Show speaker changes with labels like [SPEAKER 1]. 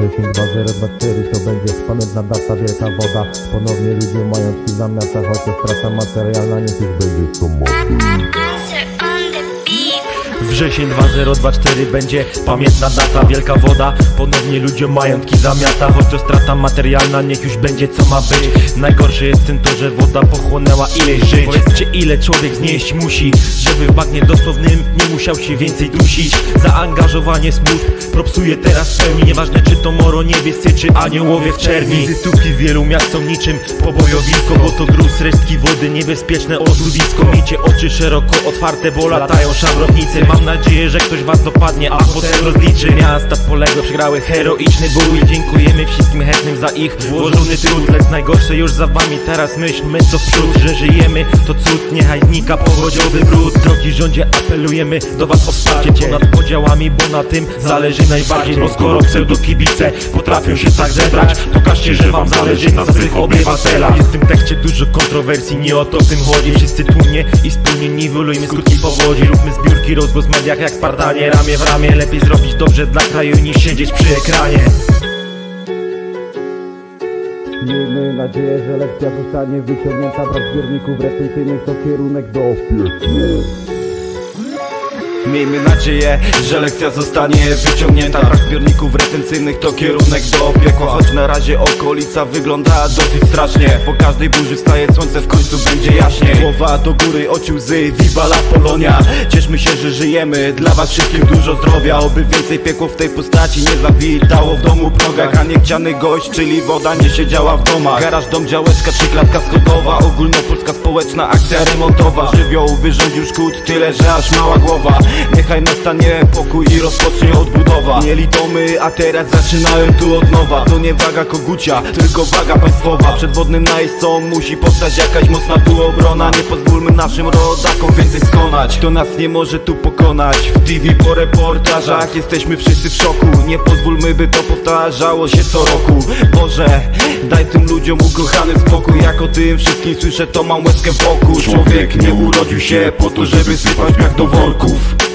[SPEAKER 1] Dziesięć, dwa, zero, dwa, cztery, to będzie pamiętna data, wielka woda. Ponownie ludzie majątki za miasta, chociaż strata materialna niech już będzie co
[SPEAKER 2] Wrzesień 2024 będzie pamiętna data, wielka woda. Ponownie ludziom majątki zamiata Choć to strata materialna, niech już będzie co ma być. Najgorsze jest w tym to, że woda pochłonęła ileś żyć. Powiedzcie ile człowiek znieść musi Żeby w bagnie dosłownym nie musiał się więcej dusić. Zaangażowanie służb propsuje teraz w pełni. Nieważne czy to moro niebiescy, czy aniołowie w czerni. Wizytówki wielu miast są niczym pobojowisko Bo to gruz, resztki wody, niebezpieczne odludisko Miejcie oczy szeroko otwarte, bo latają szabrownicy Mam nadzieję, że ktoś was dopadnie, a potem rozliczy Miasta poległe przegrały heroiczny bój. Dziękujemy wszystkim chętnym za ich włożony trud Lecz najgorsze już za wami, teraz myślmy co w przód Że żyjemy, to cud, niechaj znika powodziowy brud. Drogi rządzie, apelujemy do was o wsparcie. Ponad podziałami, bo na tym zależy najbardziej. Bo skoro pseudokibice potrafią się tak zebrać Pokażcie, że wam zależy na swych obywatelach. Jest w tym tekście dużo kontrowersji, nie o to w tym chodzi. Wszyscy tłumnie i wspólnie niwelujmy skutki powodzi. Róbmy zbiórki, rozgłos w mediach jak Spartanie. Ramię w ramię, lepiej zrobić dobrze dla kraju niż siedzieć przy ekranie.
[SPEAKER 1] Miejmy nadzieję, że lekcja zostanie wyciągnięta Brak zbiorników retencyjnych to kierunek do piekła
[SPEAKER 3] Miejmy nadzieję, że lekcja zostanie wyciągnięta. Brak zbiorników retencyjnych to kierunek do piekła. Choć na razie okolica wygląda dosyć strasznie. Po każdej burzy wstaje słońce, w końcu będzie jaśnie. Głowa do góry, oczy łzy, viva la Polonia. Cieszmy się, że żyjemy, dla was wszystkim dużo zdrowia. Oby więcej piekło w tej postaci nie zawitało w domu progach A niechciany gość, czyli woda nie siedziała w domach. Garaż, dom, działeczka, trzyklatka schodowa. Ogólnopolska społeczna akcja remontowa. Żywioł wyrządził szkód tyle, że aż mała głowa Niechaj nastanie pokój i rozpocznie odbudowa. Mieli domy, a teraz zaczynają tu od nowa. To nie waga kogucia, tylko waga państwowa. Przed wodnym najeźdźcą musi powstać jakaś mocna tu obrona Nie pozwólmy naszym rodakom więcej skonać. To nas nie może tu pokonać? W TV po reportażach jesteśmy wszyscy w szoku. Nie pozwólmy by to powtarzało się co roku. Boże, daj tym ludziom ukochany spokój. Jak o tym wszystkim słyszę to mam łezkę wokół Człowiek nie urodził się po to, żeby sypać jak do worków